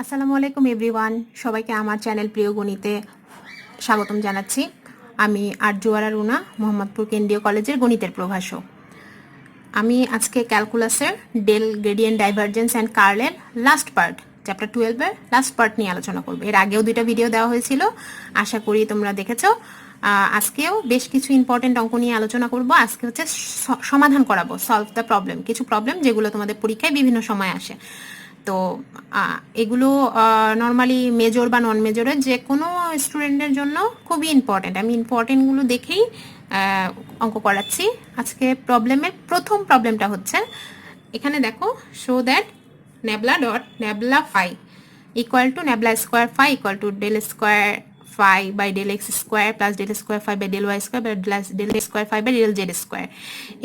আসসালামু আলাইকুম, এভরিওয়ান। সবাইকে আমার চ্যানেল প্রিয় গণিতে স্বাগতম জানাচ্ছি। আমি আরজুয়ারা রুনা মোহাম্মদপুর কেন্দ্রীয় কলেজের গণিতের প্রভাষক। আমি আজকে ক্যালকুলাসের ডেল গ্রেডিয়েন্ট ডাইভারজেন্স অ্যান্ড কার্লের লাস্ট পার্ট, চ্যাপ্টার টুয়েলভের লাস্ট পার্ট নিয়ে আলোচনা করব। এর আগেও দুইটা ভিডিও দেওয়া হয়েছিল। আশা করি তোমরা দেখেছ। আজকেও বেশ কিছু ইম্পর্টেন্ট অঙ্ক নিয়ে আলোচনা করব। আজকে হচ্ছে সমাধান করাবো সলভ দ্য প্রবলেম কিছু প্রবলেম যেগুলো তোমাদের পরীক্ষায় বিভিন্ন সময় আসে। তো এগুলো নর্মালি মেজর বা নন মেজরের যে কোনো স্টুডেন্টের জন্য খুবই ইম্পর্টেন্ট আমি ইম্পর্টেন্টগুলো দেখেই অঙ্ক করাচ্ছি। আজকে প্রবলেমের প্রথম প্রবলেমটা হচ্ছে, এখানে দেখো show that nabla dot nabla phi equal to nabla square phi equal to del square phi by del x square plus del square phi by del y square by del square phi by del z square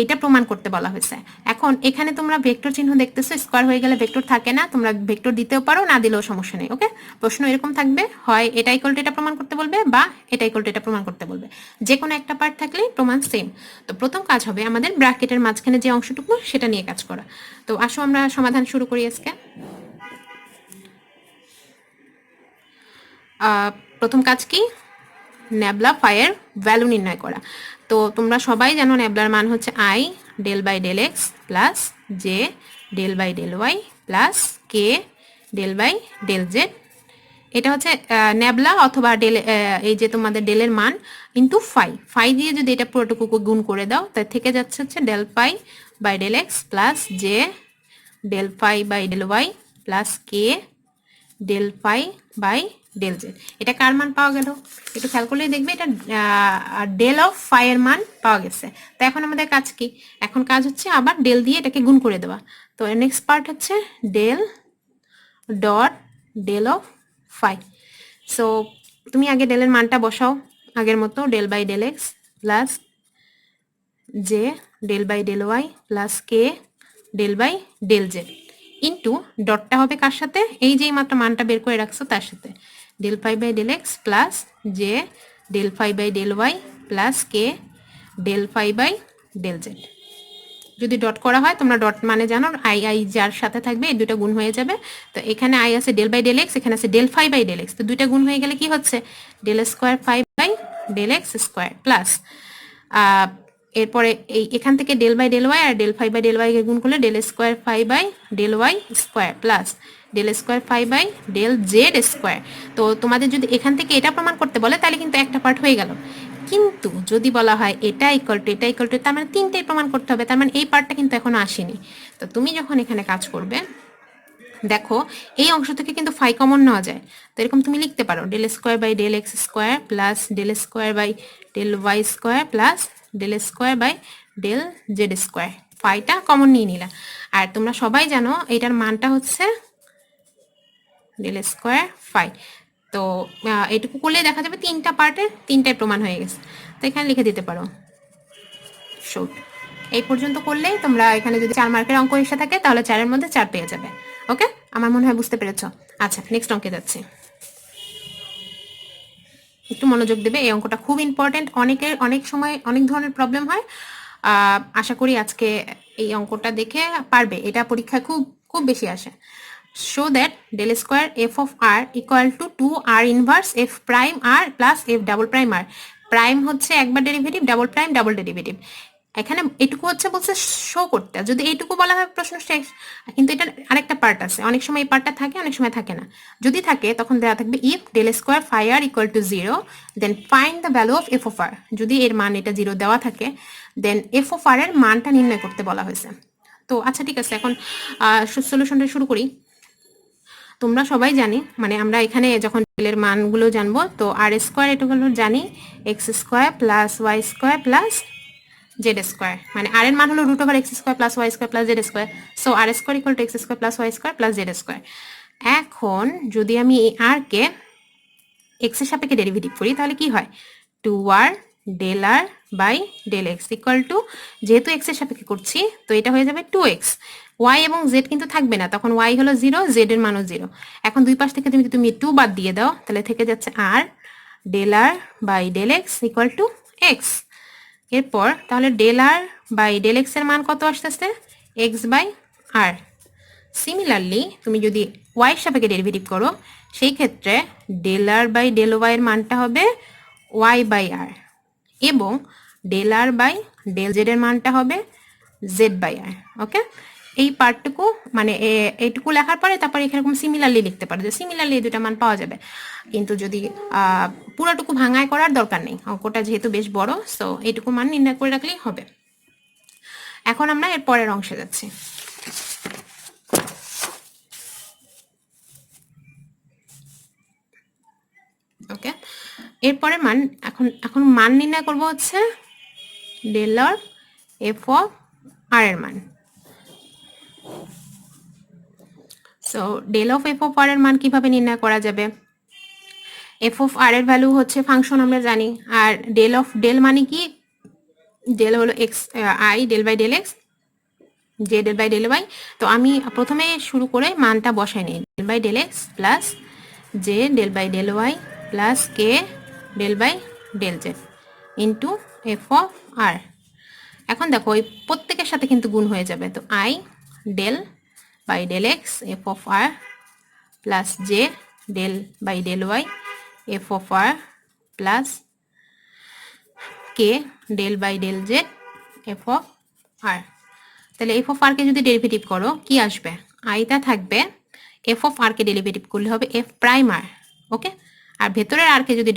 এটা প্রমাণ করতে বলা হয়েছে। এখন এখানে তোমরা vector চিহ্ন দেখতেছো স্কোয়ার হয়ে গেলে ভেক্টর থাকে না, তোমরা ভেক্টর দিতেও পারো, না দিলেও সমস্যা নেই ওকে প্রশ্ন এরকম থাকবে, হয় এটা ইকুয়াল টু এটা প্রমাণ করতে বলবে, বা এটা ইকুয়াল টু এটা প্রমাণ করতে বলবে। যে কোনো একটা পার্ট থাকলেই প্রমাণ সেম তো প্রথম কাজ হবে আমাদের ব্র্যাকেটের মাঝখানে যে অংশটুকু, সেটা নিয়ে কাজ করা। তো আসো আমরা সমাধান শুরু করি আজকে। প্রথম কাজ কি? ন্যাবলা, ফায়ের, ভ্যালু নির্ণয় করা। তো তোমরা সবাই জানো ন্যাবলার মান হচ্ছে i del by del x plus j del by del y plus k del by del z এটা হচ্ছে ন্যাবলা অথবা ডেল এই যে তোমাদের ডেলের মান ইন্টু ফাই ফাই দিয়ে যদি এটা পুরোটুকু গুণ করে দাও তার থেকে যাচ্ছে হচ্ছে del pi by del x plus j del phi by del y plus k del phi by del z. এটা কার মান পাওয়া গেল? একটু খেয়াল করলেই দেখবে এটা ডেল অফ ফাই এর মান পাওয়া গেছে। তো এখন আমাদের কাজ কি? এখন কাজ হচ্ছে আবার ডেল দিয়ে এটাকে গুণ করে দেওয়া। তো নেক্সট পার্ট হচ্ছে del dot del of phi. So তুমি আগে ডেলের মানটা বসাও। আগের মতো del by del x plus j del by del y plus k del by del z. Into ডটটা হবে কার সাথে? এই যে মাত্র মানটা বের করে রাখছো তার সাথে। Del phi by del x plus j del phi by del y plus k del phi by del z যদি ডট করা হয়, তোমরা ডট মানে জানো আই আই যার সাথে থাকবে, এই দুটো গুণ হয়ে যাবে। তো এখানে আই আছে ডেল বাই ডেল এক্স এখানে আছে del phi by del x তো দুইটা গুণ হয়ে গেলে কি হচ্ছে? Del square phi by del x square plus এরপরে এই, এখান থেকে del by del y R del phi by del y গুণ করলে del square phi by del y square plus del square phi by del z square তো তোমাদের যদি এখান থেকে এটা প্রমাণ করতে বলে, তাহলে কিন্তু একটা পার্ট হয়ে গেল। কিন্তু যদি বলা হয় এটা ইকুয়াল টু এটা ইকুয়াল টু তার মানে তিনটেই প্রমাণ করতে হবে, তার মানে এই পার্টটা কিন্তু এখনও আসেনি। তো তুমি যখন এখানে কাজ করবে, দেখো, এই অংশ থেকে কিন্তু ফাই কমন নেওয়া যায়। তো এরকম তুমি লিখতে পারো del square by del x square plus del square by del y square plus del square by del z square ফাইটা কমন নিয়ে নিলা। আর তোমরা সবাই জানো, এটার মানটা হচ্ছে ডেল স্কোয়ার ফাই তো এটুকু করলে দেখা যাবে তিনটা পার্টের তিনটাই প্রমাণ হয়ে গেছে। তো এখানে লিখে দিতে পারো। শুট এই পর্যন্ত করলেই তোমরা এখানে যদি চার মার্কের অঙ্ক এসে থাকে, তাহলে চারের মধ্যে চার পেয়ে যাবে। ওকে আমার মনে হয় বুঝতে পেরেছ। আচ্ছা নেক্সট অঙ্কে যাচ্ছি। একটু মনোযোগ দেবে, এই অঙ্কটা খুব ইম্পর্টেন্ট অনেকের, অনেক সময় অনেক ধরনের প্রবলেম হয়। আশা করি আজকে এই অঙ্কটা দেখে পারবে। এটা পরীক্ষায় খুব খুব বেশি আসে। Show that del square f of r equal to two r inverse f prime r plus f double prime r prime হচ্ছে একবার derivative double prime double derivative এখানে এটুকু হচ্ছে বলছে শো করতে। যদি এইটুকু বলা হয় প্রশ্ন শেষ। কিন্তু এটা আরেকটা পার্ট আছে। অনেক সময় এই পার্টটা থাকে, অনেক সময় থাকে না। যদি থাকে, তখন দেওয়া থাকবে if del square phi r equal to zero then find the value of f of r যদি এর মান এটা জিরো দেওয়া থাকে দেন এফ অফ আর এর মানটা নির্ণয় করতে বলা হয়েছে। তো আচ্ছা ঠিক আছে। এখন সলিউশনটা শুরু করি। তোমরা সবাই জানি মানে আমরা এখানে যখন এর মানগুলো জানব, তো আর স্কোয়ার এটুকুলো জানি, x square plus y square plus z square. মানে আর এর মান হলো root over x square plus y square plus z square. So r square equal to x square plus y square plus z square. এখন যদি আমি এই r কে এক্সের সাপেক্ষে ডেরিভেটিভ করি, তাহলে কি হয়? Two r del r by del x equal to যেহেতু এক্সের সাপেক্ষে করছি, তো এটা হয়ে যাবে টু এক্স ওয়াই এবং জেড কিন্তু থাকবে না, তখন ওয়াই হলো জিরো জেড এর মানও জিরো এখন দুই পাশ থেকে তুমি যদি তুমি টু বাদ দিয়ে দাও, তাহলে থেকে যাচ্ছে r del r by del x equal to x এরপর তাহলে ডেল আর বাই ডেল এক্সের মান কত আসতেছে এক্স বাই আর সিমিলারলি তুমি যদি ওয়াইয়ের সাপেক্ষে ডেরিভেটিভ করো, সেই ক্ষেত্রে ডেল আর বাই ডেল ওয়াইয়ের মানটা হবে ওয়াই বাই আর এবং ডেল আর বাই ডেল জেডের মানটা হবে জেড বাই আর ওকে এই পার্টটুকু মানে এইটুকু লেখার পরে তারপরে এরকম সিমিলারলি লিখতে পারো, যে সিমিলারলি দুটা মান পাওয়া যাবে। কিন্তু যদি পুরোটুকু ভাঙায় করার দরকার নেই, অঙ্কটা যেহেতু বেশ বড় সো এইটুকু মান নির্ণয় করে রাখলেই হবে। এখন আমরা এর পরের অংশে যাচ্ছি। ওকে এরপরে মান, এখন এখন মান নির্ণয় করব হচ্ছে del r f of r এর মান। So del of f of r এর মান কীভাবে নির্ণয় করা যাবে? এফ অফ আর এর ভ্যালু হচ্ছে ফাংশন আমরা জানি, আর ডেল অফ ডেল মানে কি? ডেল হলো x i del by del x j del by del y তো আমি প্রথমে শুরু করে মানটা বসাই নিই, del by del x plus j del by del y plus k del by del z into f of r এখন দেখো ওই প্রত্যেকের সাথে কিন্তু গুণ হয়ে যাবে। তো i del by del x f of r plus j del by del y f of r plus k del by del z f of r তাহলে এফ অফ আরকে যদি ডেরিভেটিভ করো, কি আসবে? আইটা থাকবে এফ অফ আরকে ডেরিভেটিভ করলে হবে f prime আর ওকে আর ভেতরের আরকে যদি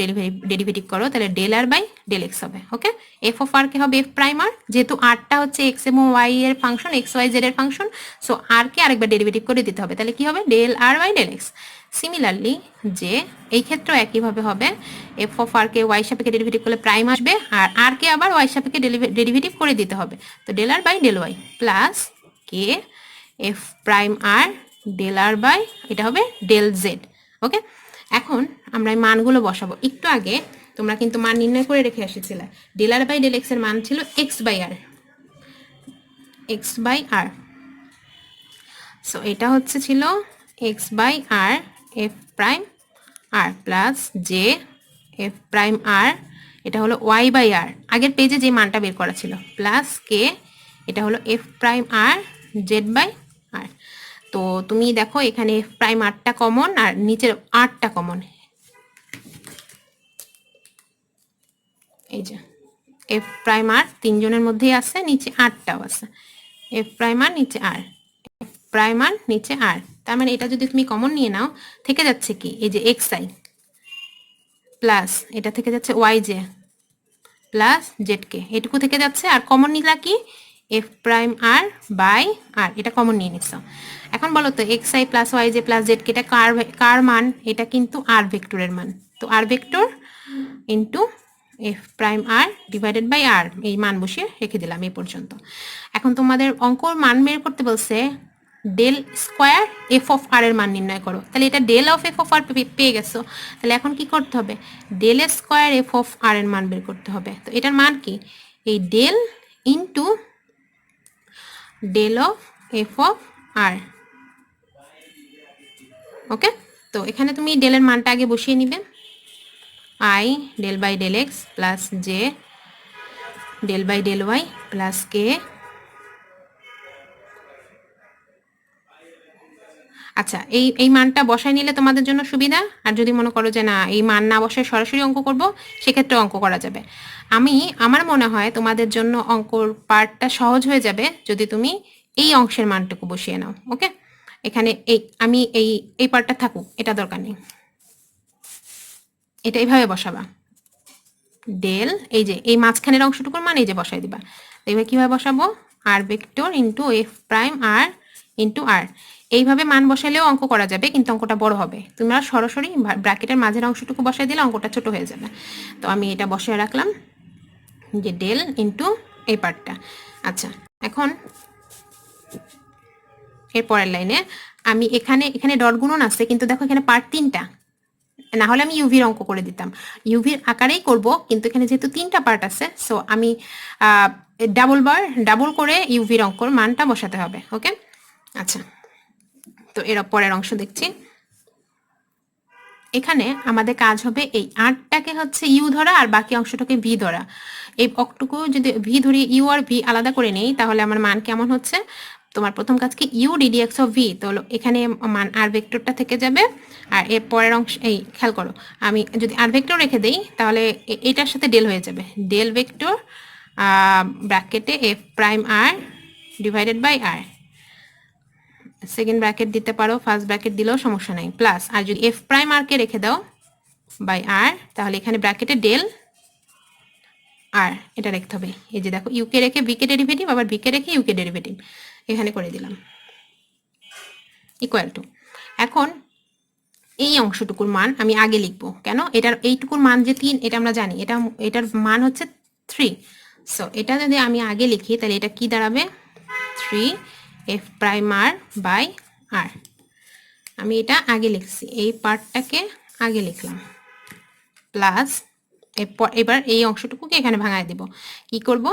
ডেরিভেটিভ করো, তাহলে del r by del x হবে ওকে এফ অফ আরকে হবে এফ প্রাইম আর যেহেতু আরটা হচ্ছে এক্স এবং ওয়াই এর ফাংশন এক্স ওয়াই জেড এর ফাংশন সো আরকে আরেকবার ডেরিভেটিভ করে দিতে হবে, তাহলে কি হবে? Del r by del x similarly যে এই ক্ষেত্রেও একইভাবে হবে এফ অফ আর কে ওয়াই সাপেক্ষে ডেরিভেটিভ করলে প্রাইম আসবে, আর আরকে আবার ওয়াই সাপেক্ষে ডেরিভেটিভ করে দিতে হবে, তো del r by del y plus k f prime r del r by এটা হবে ডেল জেড ওকে এখন আমরা এই মানগুলো বসাবো। একটু আগে তোমরা কিন্তু মান নির্ণয় করে রেখে এসেছিলে। ডেল আর বাই ডেল এক্সের মান ছিল x by r. X by r. So এটা হচ্ছে ছিল x by r, f prime r plus j, f prime r. এটা হলো ওয়াই বাই আর। আগের পেজে যে মানটা বের করা ছিল, প্লাস কে, এটা হলো f prime r, z by r. তো তুমি দেখো এখানে প্রাইম আটটা কমন আর নিচের আটটা কমন এই যে এফ প্রাইম আর তিনজনের মধ্যেই আছে, নিচে আটটাও আছে। এফ প্রাইম আর নিচে আর। এফ প্রাইম আর নিচে আর। তার মানে এটা যদি তুমি কমন নিয়ে নাও, থেকে যাচ্ছে কি? এই যে এক্স আই প্লাস এটা থেকে যাচ্ছে y j plus z k এটুকু থেকে যাচ্ছে, আর কমন নিলা কি? F prime r by r এটা কমন নিয়ে নিচ্ছ এখন বলো তো x i plus y j plus z এটা কার কার মান? এটা কিন্তু আর ভেক্টরের মান। তো r vector into f prime r divided by r এই মান বসিয়ে রেখে দিলাম এই পর্যন্ত। এখন তোমাদের অঙ্কর মান বের করতে বলছে del square f of r এর মান নির্ণয় করো। তাহলে এটা del of f of r পেয়ে গেছো। তাহলে এখন কি করতে হবে? Del square f of r এর মান বের করতে হবে। তো এটার মান কি? এই del into del of f of r okay তো এখানে তুমি ডেলের মানটা আগে বসিয়ে নিবে। I del by del x plus j del by del y plus k আচ্ছা এই এই মানটা বসায় নিলে তোমাদের জন্য সুবিধা? আর যদি মনে করো যে না, এই মান না বসায় সরাসরি অঙ্ক করব সেক্ষেত্রে অঙ্ক করা যাবে। আমি, আমার মনে হয় তোমাদের জন্য অঙ্কর পার্টটা সহজ হয়ে যাবে যদি তুমি এই অংশের মানটুকু বসিয়ে নাও, ওকে? এখানে এই, আমি এই এই পার্টটা থাকুক, এটা দরকার নেই। এটা এইভাবে বসাবা। ডেল, এই যে, এই মাঝখানের অংশটুকুর মান এই যে বসাই দিবা। এইভাবে কীভাবে বসাবো? R vector into f prime r into r এইভাবে মান বসালেও অঙ্ক করা যাবে, কিন্তু অঙ্কটা বড় হবে। তোমরা সরাসরি ব্র্যাকেটের মাঝের অংশটুকু বসাই দিলে অঙ্কটা ছোট হয়ে যাবে। তো আমি এটা বসিয়ে রাখলাম, যে ডেল ইন্টু এই পার্টটা আচ্ছা এখন এর পরের লাইনে আমি এখানে এখানে ডট গুণন আছে, কিন্তু দেখো এখানে পার্ট তিনটা। না হলে আমি ইউভির অঙ্ক করে দিতাম। ইউভির আকারেই করব, কিন্তু এখানে যেহেতু তিনটা পার্ট আছে সো আমি ডাবল বার ডাবল করে ইউভির অঙ্কর মানটা বসাতে হবে ওকে আচ্ছা। তো এর পরের অংশ দেখছি। এখানে আমাদের কাজ হবে এই আটটাকে হচ্ছে ইউ ধরা আর বাকি অংশটাকে ভি ধরা। এই অকটুকু যদি ভি ধরি, ইউ আর ভি আলাদা করে নেই, তাহলে আমার মান কেমন হচ্ছে? তোমার প্রথম কাজ কি? U d d x of v. তো এখানে মান আর ভেক্টরটা থেকে যাবে আর এর পরের অংশ, এই খেয়াল করো, আমি যদি আর ভেক্টর রেখে দিই, তাহলে এটার সাথে ডেল হয়ে যাবে। ডেল ভেক্টর ব্র্যাকেটে f prime r divided by r. Second bracket দিতে পারো ফার্স্ট ব্র্যাকেট দিলেও সমস্যা নাই। প্লাস আর যদি এফ প্রাইম আরকে রেখে দাও বাই আর তাহলে এখানে ব্র্যাকেটে ডেল আর এটা রাখতে হবে। এই যে দেখো ইউকে রেখে বিকে ডেরিভেটিভ আবার বিকে রেখে ইউকে ডেরিভেটিভ এখানে করে দিলাম। ইকুয়াল টু এখন এই অংশটুকুর মান আমি আগে লিখব। কেন? এটার এইটুকুর মান যে তিন, এটা আমরা জানি। এটা, এটার মান হচ্ছে থ্রি সো এটা যদি আমি আগে লিখি, তাহলে এটা কি দাঁড়াবে? Three f prime r by r আমি এটা আগে লিখছি, এই পার্টটাকে আগে লিখলাম। প্লাস এবার এই অংশটুকুকে এখানে ভাঙায় দেব। কি করব?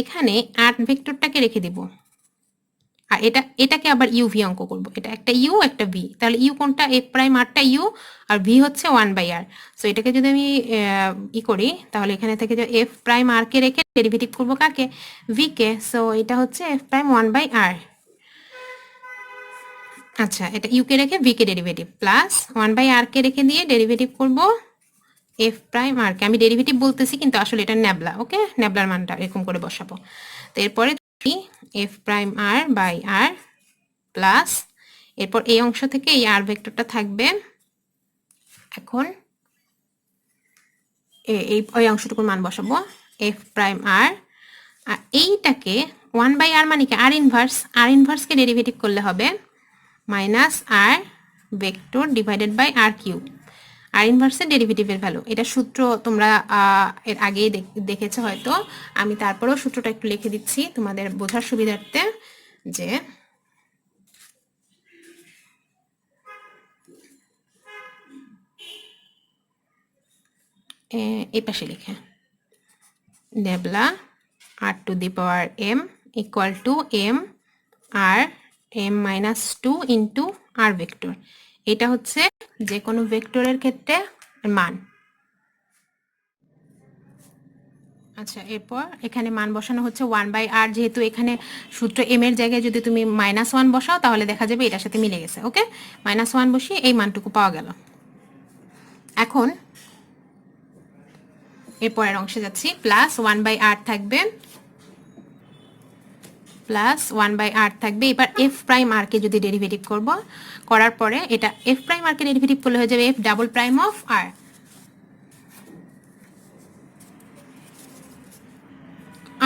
এখানে আট ভেক্টরটাকে রেখে দেব। আর এটা, এটাকে আবার ইউ ভি অঙ্ক করব। এটা একটা ইউ একটা ভি তাহলে ইউ কোনটা? এফ প্রাইম আরটা ইউ আর ভি হচ্ছে ওয়ান বাই আর সো এটাকে যদি আমি ই করি, তাহলে এখানে থেকে যে এফ প্রাইম আর কে রেখে ডেরিভেটিভ করব কাকে? V K. সো এটা হচ্ছে f prime one by r আচ্ছা এটা ইউকে রেখে v K derivative plus one by r কে রেখে দিয়ে ডেরিভেটিভ করব এফ প্রাইম আর কে আমি ডেরিভেটিভ বলতেছি কিন্তু আসলে এটা ন্যাবলা ওকে ন্যাবলার মানটা এরকম করে বসাবো। তো এরপরে f prime r by r plus এরপর এই অংশ থেকে এই আর ভেক্টরটা থাকবে এখন এই, ওই অংশটুকুর মান বসাবো এফ প্রাইম আর এইটাকে ওয়ান বাই আর মানে কি? আর ইনভার্স আর ইনভার্সকে ডেরিভেটিভ করলে হবে minus r vector divided by r cube. R ইনভার্সের ডেরিভেটিভের ভ্যালু। এটা সূত্র তোমরা এর আগেই দেখ- দেখেছ হয়তো। আমি তারপরেও সূত্রটা একটু লিখে দিচ্ছি তোমাদের বোঝার সুবিধার্থে যে এই পাশে লিখে। Nabla r to the power m equal to m r m minus two into r vector এটা হচ্ছে যে কোনো ভেক্টরের ক্ষেত্রে মান। আচ্ছা এরপর এখানে মান বসানো হচ্ছে ওয়ান বাই আর যেহেতু এখানে সূত্র এম এর জায়গায় যদি তুমি মাইনাস ওয়ান বসাও, তাহলে দেখা যাবে এটার সাথে মিলে গেছে ওকে মাইনাস ওয়ান বসিয়ে এই মানটুকু পাওয়া গেল। এখন এরপরের অংশে যাচ্ছি প্লাস ওয়ান বাই আর থাকবে প্লাস ওয়ান বাই আর থাকবে। এবার এফ প্রাইম আর কে যদি ডেরিভেটিভ করব, করার পরে এটা এফ প্রাইম আর কে ডেরিভেটিভ করলে হয়ে যাবে f double prime of r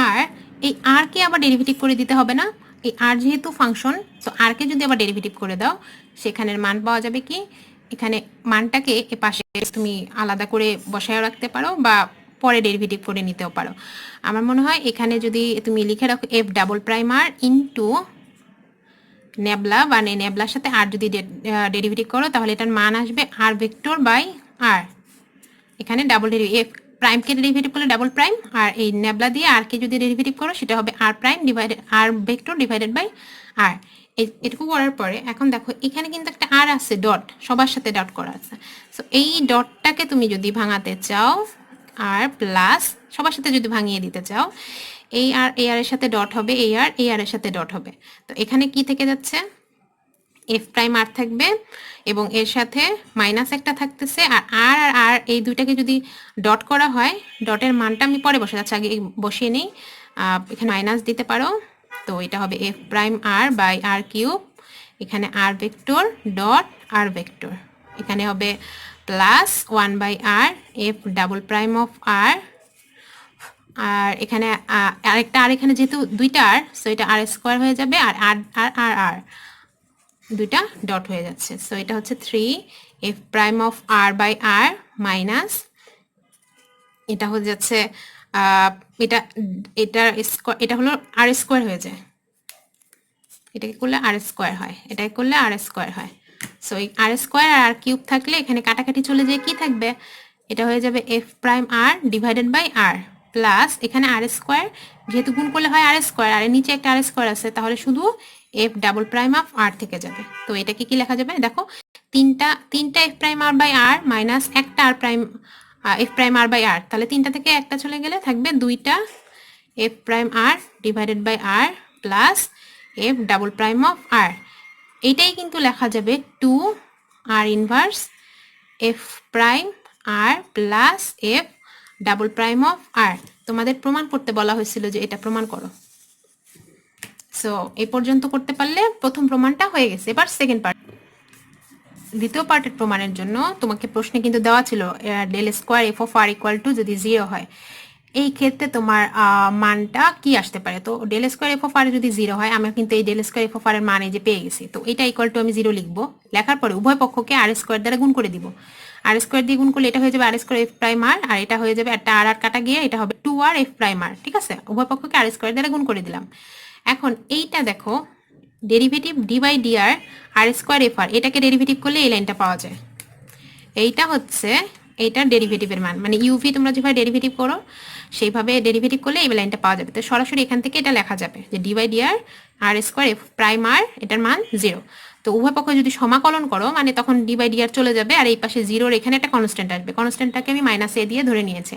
আর এই আর কে আবার ডেরিভেটিভ করে দিতে হবে না। এই আর যেহেতু ফাংশন তো আর কে যদি আবার ডেরিভেটিভ করে দাও, সেখানের মান পাওয়া যাবে কি? এখানে মানটাকে এ পাশে তুমি আলাদা করে বসায় রাখতে পারো বা পরে ডেরিভেটিভ করে নিতেও পারো। আমার মনে হয় এখানে যদি তুমি লিখে রাখো f double prime r into nabla বা নেবলার সাথে আর যদি ডেরিভেটিভ করো, তাহলে এটার মান আসবে আর ভেক্টর বাই আর এখানে ডাবল এফ প্রাইমকে ডেরিভেটিভ করলে ডাবল প্রাইম আর এই নেবলা দিয়ে আর কে যদি ডেরিভেটিভ করো, সেটা হবে r prime divided r vector divided by r এটুকু করার পরে, এখন দেখো, এখানে কিন্তু একটা আর আছে ডট সবার সাথে ডট করা আছে। সো এই ডটটাকে তুমি যদি ভাঙাতে চাও আর প্লাস সবার সাথে যদি ভাঙিয়ে দিতে চাও এই আর এই আর এর সাথে ডট হবে এই আর এ আর এর সাথে ডট হবে। তো এখানে কি থেকে যাচ্ছে? এফ প্রাইম আর থাকবে এবং এর সাথে মাইনাস একটা থাকতেছে আর আর আর আর এই দুইটাকে যদি ডট করা হয় ডটের মানটা আমি পরে বসে যাচ্ছি, আগে বসিয়ে নিই। এখানে মাইনাস দিতে পারো। তো এটা হবে f prime r by r cube এখানে r vector dot r vector এখানে হবে plus one by r f double prime of r আর এখানে আরেকটা, আর এখানে যেহেতু দুইটা আর সো এটা আর স্কোয়ার হয়ে যাবে, আর আর আর আর দুইটা ডট হয়ে যাচ্ছে। সো এটা হচ্ছে three f prime of r by r minus এটা হয়ে যাচ্ছে এটা এটার স্কোয়ার এটা হলো আর স্কোয়ার হয়ে যায়। এটাকে করলে আর স্কোয়ার হয়, এটাকে করলে আর স্কোয়ার হয়। সো এই আর স্কোয়ার আর কিউব থাকলে এখানে কাটাকাটি চলে যেয়ে কি থাকবে? এটা হয়ে যাবে f prime r divided by r plus এখানে আর স্কোয়ার যেহেতু গুণ করলে হয় আর স্কোয়ার আর নিচে একটা আর স্কোয়ার আছে, তাহলে শুধু f double prime of r থেকে যাবে। তো এটাকে কি লেখা যাবে? দেখো, তিনটা তিনটা f prime r by r minus একটা r prime f prime r by r তাহলে তিনটা থেকে একটা চলে গেলে থাকবে দুইটা f prime r divided by r plus f double prime of r এইটাই কিন্তু লেখা যাবে two r inverse, f prime r plus f double prime of r. তোমাদের প্রমাণ করতে বলা হয়েছিল যে এটা প্রমাণ করো। সো এই পর্যন্ত করতে পারলে প্রথম প্রমাণটা হয়ে গেছে। এবার সেকেন্ড পার্ট দ্বিতীয় পার্টের প্রমাণের জন্য তোমাকে প্রশ্নে কিন্তু দেওয়া ছিল del square f of r equal to যদি জিরো হয়। এই ক্ষেত্রে তোমার মানটা কি আসতে পারে? তো del square f of r যদি জিরো হয়, আমরা কিন্তু এই del square f of r এর মান যে পেয়ে গেছি, তো এটা ইকুয়াল টু আমি জিরো লিখব। লেখার পরে উভয় পক্ষকে আর স্কোয়ার দ্বারা গুণ করে দিব। আর স্কোয়ার দিয়ে গুণ করলে এটা হয়ে যাবে r square f prime r আর এটা হয়ে যাবে একটা আর আর কাটা গিয়ে এটা হবে two r f prime r ঠিক আছে? উভয় পক্ষকে আর স্কোয়ার দ্বারা গুণ করে দিলাম। এখন এইটা দেখো derivative d by d r r square f r এটাকে ডেরিভেটিভ করলে এই লাইনটা পাওয়া যায়। এইটা হচ্ছে এইটার ডেরিভেটিভের মান। মানে ইউভি তোমরা যেভাবে ডেরিভেটিভ করো, সেইভাবে ডেরিভেটিভ করলে এই লাইনটা পাওয়া যাবে। তো সরাসরি এখান থেকে এটা লেখা যাবে যে d by d r square f prime r এটার মান জিরো তো উভয় পক্ষ যদি সমাকলন করো মানে তখন ডি বাই ডি আর চলে যাবে আর এই পাশে জিরোর এখানে একটা কনস্ট্যান্ট আসবে। কনস্ট্যান্টটাকে আমি মাইনাস এ দিয়ে ধরে নিয়েছি।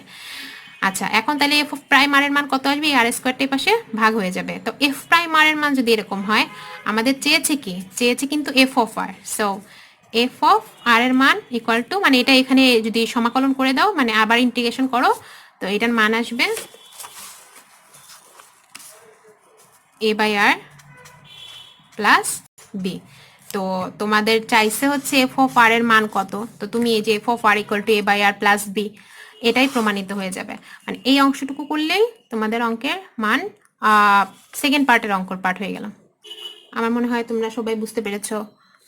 আচ্ছা এখন তাহলে এফ প্রাইম আর এর মান কত আসবে? আর স্কোয়ারটা এই পাশে ভাগ হয়ে যাবে। তো এফ প্রাইম আর এর মান যদি এরকম হয়, আমাদের চেয়েছে কি? চেয়েছে কিন্তু f of r so f of r এর মান ইকুয়াল টু মানে এটা এখানে যদি সমাকলন করে দাও মানে আবার ইন্টিগ্রেশন করো, তো এটার মান আসবে a by r plus b তো তোমাদের চাইছে হচ্ছে এফ অফ আর এর মান কত? তো তুমি এই যে f of r equal to a by r plus b এটাই প্রমাণিত হয়ে যাবে। মানে এই অংশটুকু করলেই তোমাদের অঙ্কের মান সেকেন্ড পার্টের অঙ্কর পার্ট হয়ে গেল। আমার মনে হয় তোমরা সবাই বুঝতে পেরেছ।